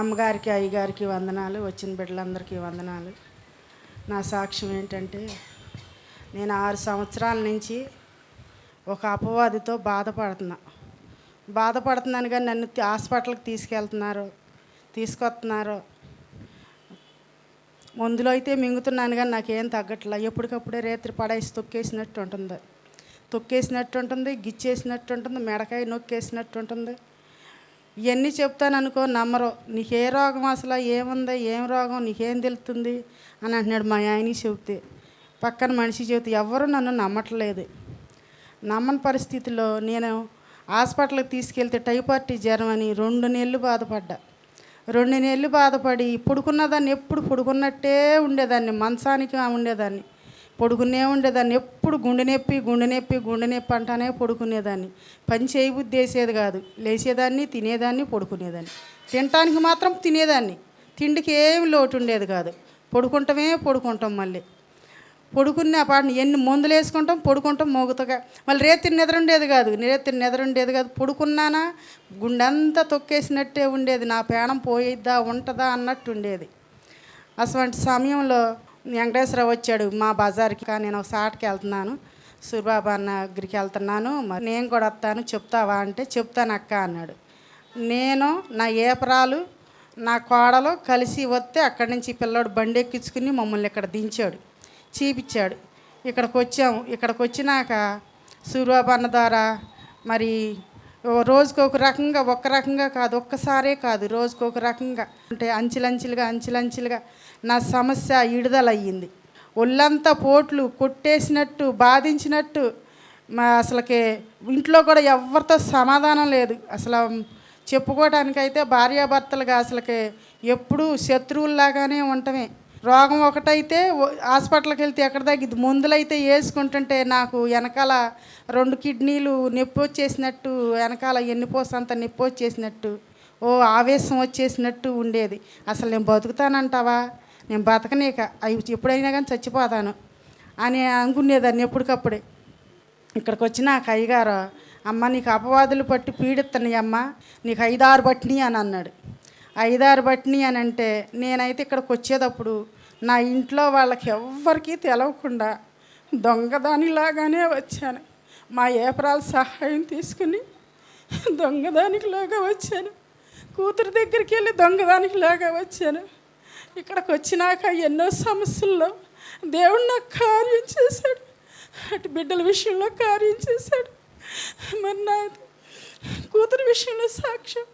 అమ్మగారికి అయ్యగారికి వందనాలు వచ్చిన బిడ్డలందరికీ వందనాలు. నా సాక్ష్యం ఏంటంటే నేను ఆరు సంవత్సరాల నుంచి ఒక అపవాదితో బాధపడుతున్నా. బాధపడుతున్నాను కానీ నన్ను హాస్పిటల్కి తీసుకెళ్తున్నారు తీసుకొస్తున్నారు. మందులో అయితే మింగుతున్నాను కానీ నాకేం తగ్గట్లా. ఎప్పటికప్పుడే రేత్రి పడేసి తొక్కేసినట్టు ఉంటుంది తొక్కేసినట్టు ఉంటుంది గిచ్చేసినట్టు ఉంటుంది మెడకాయ నొక్కేసినట్టు ఉంటుంది ఇవన్నీ చెప్తాను అనుకో నమ్మరు. నీకు ఏ రోగం అసలు ఏముంది ఏం రోగం నీకేం తెలుస్తుంది అని అంటున్నాడు మా ఆయనకి చెబితే పక్కన మనిషి చెబితే ఎవరు నన్ను నమ్మట్లేదు. నమ్మని పరిస్థితిలో నేను హాస్పిటల్కి తీసుకెళ్తే టైఫాయిడ్ జ్వరం అని రెండు నెలలు బాధపడ్డా. రెండు నెలలు బాధపడి పుడుకున్నదాన్ని ఎప్పుడు పుడుకున్నట్టే ఉండేదాన్ని మంచానికి ఉండేదాన్ని. పొడుకునే ఉండేదాన్ని. ఎప్పుడు గుండె నొప్పి గుండె నొప్పి గుండె నొప్పి అంటానే పడుకునేదాన్ని. పని చేయబుద్ధి వేసేది కాదు. లేచేదాన్ని తినేదాన్ని పడుకునేదాన్ని. తినటానికి మాత్రం తినేదాన్ని. తిండికి ఏమి లోటు ఉండేది కాదు. పడుకుంటామే పడుకుంటాం మళ్ళీ. పడుకున్న పాటని ఎన్ని మందులు వేసుకుంటాం పడుకుంటాం మోగుతగా. మళ్ళీ రేతిని నిద్ర ఉండేది కాదు. రేతిని నిద్ర ఉండేది కాదు. పడుకున్నానా? గుండెంతా తొక్కేసినట్టే ఉండేది. నా పేణం పోయిద్దా ఉంటుందా అన్నట్టు ఉండేది. అటువంటి సమయంలో వెంకటేశ్వరరావు వచ్చాడు మా బజార్కి. కానీ నేను ఒక సాటకి వెళ్తున్నాను. సూర్యబాబు అన్న దగ్గరికి వెళ్తున్నాను. మరి నేను కూడా వస్తాను. చెప్తావా అంటే చెప్తాను అక్క అన్నాడు. నేను నా ఏపరాలు నా కోడలు కలిసి వస్తే అక్కడి నుంచి పిల్లోడు బండి ఎక్కించుకుని మమ్మల్ని ఇక్కడ దించాడు. చూపించాడు. ఇక్కడికి వచ్చాము. ఇక్కడికి వచ్చినాక సూర్యబాబు అన్న ద్వారా మరి రోజుకొక ఒక రకంగా ఒక్క రకంగా కాదు ఒక్కసారే కాదు రోజుకొక ఒక రకంగా. అంటే అంచెలంచెలుగా అంచెలంచెలుగా నా సమస్య విడుదలయ్యింది ఒళ్ళంతా పోట్లు కొట్టేసినట్టు బాధించినట్టు మా అసలుకి ఇంట్లో కూడా ఎవరితో సమాధానం లేదు. అసలు చెప్పుకోవడానికైతే భార్యాభర్తలుగా అసలుకి ఎప్పుడూ శత్రువుల్లాగానే ఉండటమే. రోగం ఒకటైతే హాస్పిటల్కి వెళ్తే ఎక్కడ తగ్గిద్ది? మందులైతే వేసుకుంటుంటే నాకు వెనకాల రెండు కిడ్నీలు నొప్పి వచ్చేసినట్టు వెనకాల ఎన్నిపోసంత నొప్పి వచ్చేసినట్టు ఓ ఆవేశం వచ్చేసినట్టు ఉండేది. అసలు నేను బతుకుతానంటావా? నేను బతకనీక అవి ఎప్పుడైనా కానీ చచ్చిపోతాను అని అనుకునేదాన్ని ఎప్పటికప్పుడే. ఇక్కడికి వచ్చినాక అయ్యగారు అమ్మ నీకు అపవాదులు పట్టి పీడిస్తున్నాయి అమ్మ నీకు ఐదారు పట్టినాయి అని అన్నాడు. ఐదారు పట్టినాయి అని అంటే నేనైతే ఇక్కడికి వచ్చేటప్పుడు నా ఇంట్లో వాళ్ళకి ఎవ్వరికీ తెలవకుండా దొంగదానిలాగానే వచ్చాను. మా ఏపరాల సహాయం తీసుకుని దొంగదానికిలాగా వచ్చాను. కూతురు దగ్గరికి వెళ్ళి దొంగదానికిలాగా వచ్చాను. ఇక్కడికి వచ్చినాక ఎన్నో సమస్యల్లో దేవుడు నాకు కార్యం చేశాడు. అటు బిడ్డల విషయంలో కార్యం చేశాడు. మరి నా కూతురు విషయంలో సాక్ష్యం.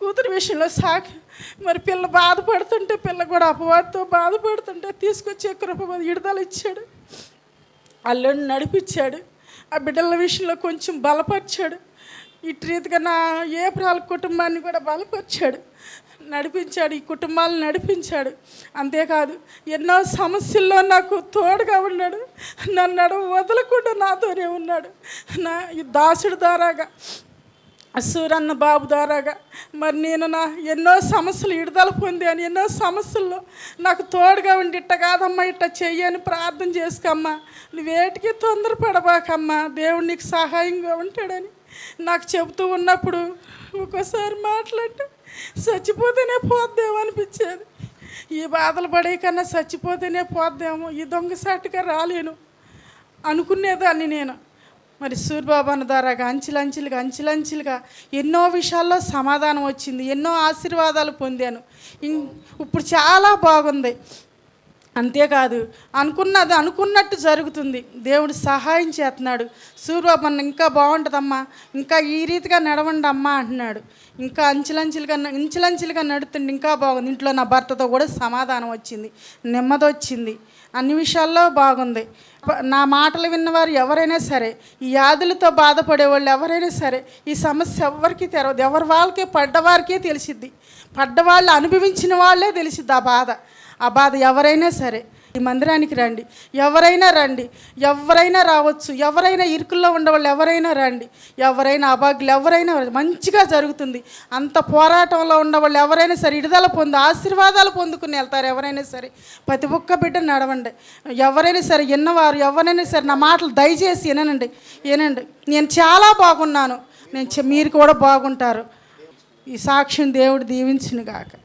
కూతురు విషయంలో సాకి. మరి పిల్ల బాధపడుతుంటే పిల్ల కూడా అపవాదితో బాధపడుతుంటే తీసుకొచ్చే కృప విడుదల ఇచ్చాడు. అల్లుడిని నడిపించాడు. ఆ బిడ్డల విషయంలో కొంచెం బలపరిచాడు. ఇటు రీతిగా నా ఏప్రాల కుటుంబాన్ని కూడా బలపరిచాడు. నడిపించాడు ఈ కుటుంబాలను నడిపించాడు. అంతేకాదు ఎన్నో సమస్యల్లో నాకు తోడుగా ఉన్నాడు. నన్ను నడుము వదలకుండా నాతోనే ఉన్నాడు. నా ఈ దాసుడు ద్వారాగా సూరన్న బాబు ద్వారాగా మరి నేను నా ఎన్నో సమస్యలు విడుదల పొందాను ఎన్నో సమస్యల్లో నాకు తోడుగా ఉండి ఇట్ట కాదమ్మా ఇట్ట చెయ్యని ప్రార్థన చేసుకోమ్మా. నువ్వేటికి తొందరపడబాకమ్మా దేవుడు నీకు సహాయంగా ఉంటాడని నాకు చెబుతూ ఉన్నప్పుడు ఒక్కోసారి మాట్లాడు చచ్చిపోతేనే పోద్దేమో అనిపించేది. ఈ బాధలు పడే కన్నా చచ్చిపోతేనే పోద్దేమో ఈ దొంగసాటిగా రాలేను అనుకునేదాన్ని నేను. మరి సూర్యబాబు ద్వారాగా అంచెలంచెలుగా అంచెలంచెలుగా ఎన్నో విషయాల్లో సమాధానం వచ్చింది ఎన్నో ఆశీర్వాదాలు పొందాను. ఇం- ఇప్పుడు చాలా బాగుంది. అంతేకాదు అనుకున్నది అనుకున్నట్టు జరుగుతుంది. దేవుడు సహాయం చేస్తున్నాడు. సూర్యబాబు ఇంకా బాగుంటుందమ్మా. ఇంకా ఈ రీతిగా నడవండి అమ్మా అంటున్నాడు. ఇంకా అంచులంచులుగా ఇంచులంచులుగా అంచెలంచెలుగా ఇంకా బాగుంది. ఇంట్లో నా భర్తతో కూడా సమాధానం వచ్చింది. నెమ్మది వచ్చింది. అన్ని విషయాల్లో బాగుంది. నా మాటలు విన్నవారు ఎవరైనా సరే ఈ వ్యాధులతో బాధపడే వాళ్ళు ఎవరైనా సరే ఈ సమస్య ఎవరికి తెరవదు. ఎవరి వాళ్ళకే పడ్డవారికే తెలిసిద్ది. పడ్డవాళ్ళు అనుభవించిన వాళ్ళే తెలిసిద్ది ఆ బాధ. ఆ బాధ ఎవరైనా సరే ఈ మందిరానికి రండి. ఎవరైనా రండి. ఎవరైనా రావచ్చు. ఎవరైనా ఇరుకుల్లో ఉండవాళ్ళు ఎవరైనా రండి. ఎవరైనా అభాగ్యులు ఎవరైనా మంచిగా జరుగుతుంది. అంత పోరాటంలో ఉన్నవాళ్ళు ఎవరైనా సరే విడుదల పొంది ఆశీర్వాదాలు పొందుకుని వెళ్తారు ఎవరైనా సరే. ప్రతి ఒక్క బిడ్డ నడవండి. ఎవరైనా సరే విన్నవారు ఎవరైనా సరే నా మాటలు దయచేసి వినండి. వినండి. నేను చాలా బాగున్నాను. నేను మీరు కూడా బాగుంటారు. ఈ సాక్ష్యం దేవుడు దీవించునుగాక.